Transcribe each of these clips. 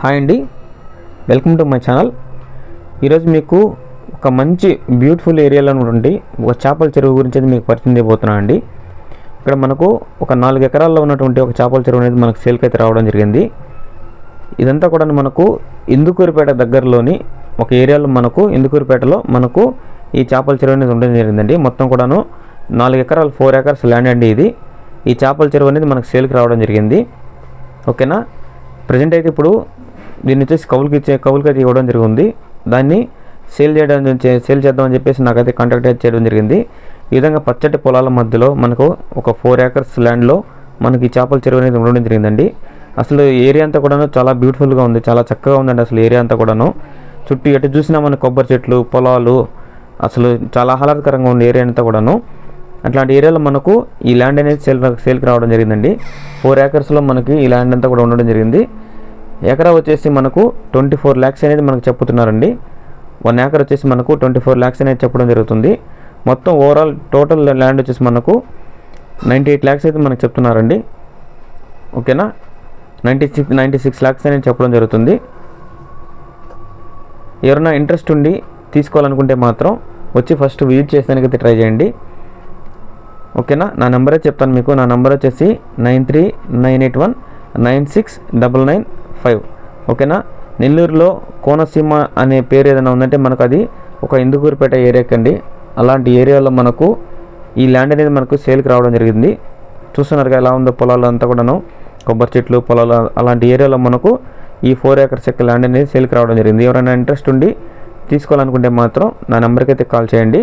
Hi అండి. Welcome to my channel. ఈరోజు మీకు ఒక మంచి బ్యూటిఫుల్ ఏరియాలో ఉన్నటువంటి ఒక చేపల చెరువు గురించి అయితే మీకు పరిచయం చేయబోతున్నాను అండి. ఇక్కడ మనకు ఒక నాలుగు ఎకరాల్లో ఉన్నటువంటి ఒక చేపల చెరువు అనేది మనకు సేల్కి అయితే రావడం జరిగింది. ఇదంతా కూడా మనకు ఇందుకూరిపేట దగ్గరలోని ఒక ఏరియాలో మనకు ఇందుకూరిపేటలో మనకు ఈ చేపల చెరువు అనేది ఉండడం జరిగిందండి. మొత్తం కూడాను నాలుగు ఎకరాలు ఫోర్ ఎకర్స్ ల్యాండ్ అండి ఇది. ఈ చేపల చెరువు అనేది మనకు సేల్కి రావడం జరిగింది. ఓకేనా? ప్రజెంట్ అయితే ఇప్పుడు దీన్ని వచ్చేసి కౌలుకి ఇచ్చే కౌలుకి అయితే ఇవ్వడం జరిగింది. దాన్ని సేల్ చేయడం సేల్ చేద్దామని చెప్పేసి నాకైతే కాంటాక్ట్ అయితే చేయడం జరిగింది. ఈ విధంగా పచ్చటి పొలాల మధ్యలో మనకు ఒక ఫోర్ ఏకర్స్ ల్యాండ్లో మనకి చేపల చెరువు అనేది ఉండడం జరిగిందండి. అసలు ఏరియా అంతా కూడాను చాలా బ్యూటిఫుల్గా ఉంది. చాలా చక్కగా ఉందండి అసలు ఏరియా అంతా కూడాను. చుట్టూ ఎటు చూసినా మన కొబ్బరి చెట్లు పొలాలు అసలు చాలా ఆహ్లాదకరంగా ఉంది ఏరియా అంతా కూడాను. అట్లాంటి ఏరియాలో మనకు ఈ ల్యాండ్ అనేది సేల్ సేల్కి రావడం జరిగిందండి. ఫోర్ ఏకర్స్లో మనకి ఈ ల్యాండ్ అంతా కూడా ఉండడం జరిగింది. ఎకరా వచ్చేసి మనకు ట్వంటీ ఫోర్ ల్యాక్స్ అనేది మనకు చెప్తున్నారండి వన్ ఏకర్ వచ్చేసి మనకు ట్వంటీ ఫోర్ ల్యాక్స్ అనేది చెప్పడం జరుగుతుంది. మొత్తం ఓవరాల్ టోటల్ ల్యాండ్ వచ్చేసి మనకు నైంటీ ఎయిట్ ల్యాక్స్ అయితే మనకు చెప్తున్నారండి. ఓకేనా? Ninety six ninety six lakhs అనేది చెప్పడం జరుగుతుంది. ఎవరైనా ఇంట్రెస్ట్ ఉండి తీసుకోవాలనుకుంటే మాత్రం వచ్చి ఫస్ట్ విజిట్ చేసేదానికి అయితే ట్రై చేయండి. ఓకేనా? నా నెంబరే చెప్తాను మీకు. నా నెంబర్ వచ్చేసి nine three nine eight one nine six double nine five ఓకేనా నెల్లూరులో కోనసీమ అనే పేరు ఏదైనా ఉందంటే మనకు అది ఒక ఇందుకూరుపేట ఏరియా కండి. అలాంటి ఏరియాలో మనకు ఈ ల్యాండ్ అనేది మనకు సేల్కి రావడం జరిగింది. చూస్తున్నారు ఎలా ఉందో పొలాలు అంతా కూడాను. కొబ్బరి చెట్లు పొలాలు అలాంటి ఏరియాలో మనకు ఈ ఫోర్ ఏకర్స్ యొక్క ల్యాండ్ అనేది సేల్కి రావడం జరిగింది. ఎవరైనా ఇంట్రెస్ట్ ఉండి తీసుకోవాలనుకుంటే మాత్రం నా నెంబర్కి అయితే కాల్ చేయండి.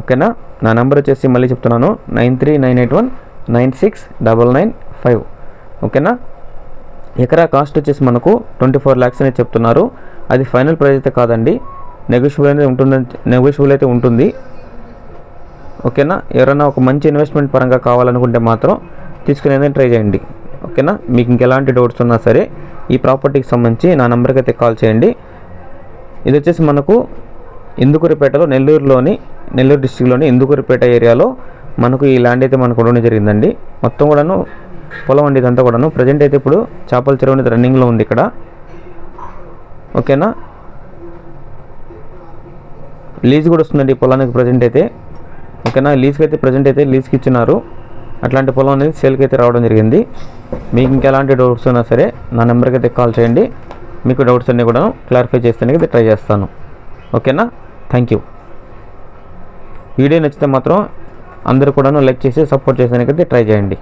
ఓకేనా? నా నెంబర్ వచ్చేసి మళ్ళీ చెప్తున్నాను. Nine three nine eight one nine six double nine five. ఓకేనా? ఎకరా కాస్ట్ వచ్చేసి మనకు ట్వంటీ ఫోర్ ల్యాక్స్ అనేది చెప్తున్నారు. అది ఫైనల్ ప్రైస్ అయితే కాదండి. నెగోషియబుల్ అనేది ఉంటుంది నెగోషియబుల్ అయితే ఉంటుంది. ఓకేనా? ఎవరైనా ఒక మంచి ఇన్వెస్ట్మెంట్ పరంగా కావాలనుకుంటే మాత్రం తీసుకునేది ట్రై చేయండి. ఓకేనా? మీకు ఇంకెలాంటి డౌట్స్ ఉన్నా సరే ఈ ప్రాపర్టీకి సంబంధించి నా నెంబర్కి అయితే కాల్ చేయండి. ఇది వచ్చేసి మనకు ఇందుకూరిపేటలో నెల్లూరులోని నెల్లూరు డిస్టిక్లోని ఇందుకూరిపేట ఏరియాలో మనకు ఈ ల్యాండ్ అయితే మనకు ఉండడం జరిగిందండి. మొత్తం కూడాను పొలం అండి ఇదంతా కూడాను. ప్రజెంట్ అయితే ఇప్పుడు చేపల చెరువు అనేది రన్నింగ్లో ఉంది ఇక్కడ. ఓకేనా? లీజ్ కూడా వస్తుందండి ఈ పొలానికి ప్రజెంట్ అయితే. ఓకేనా? లీజ్కి అయితే ప్రజెంట్ అయితే లీజ్కి ఇచ్చినారు. అట్లాంటి పొలం అనేది సేల్కి అయితే రావడం జరిగింది. మీకు ఇంకెలాంటి డౌట్స్ ఉన్నా సరే నా నెంబర్కి అయితే కాల్ చేయండి. మీకు డౌట్స్ అన్నీ కూడా క్లారిఫై చేస్తానికి ట్రై చేస్తాను. ఓకేనా? థ్యాంక్ యూ వీడియో నచ్చితే మాత్రం అందరూ కూడాను లైక్ చేసి సపోర్ట్ చేసానికైతే అయితే ట్రై చేయండి.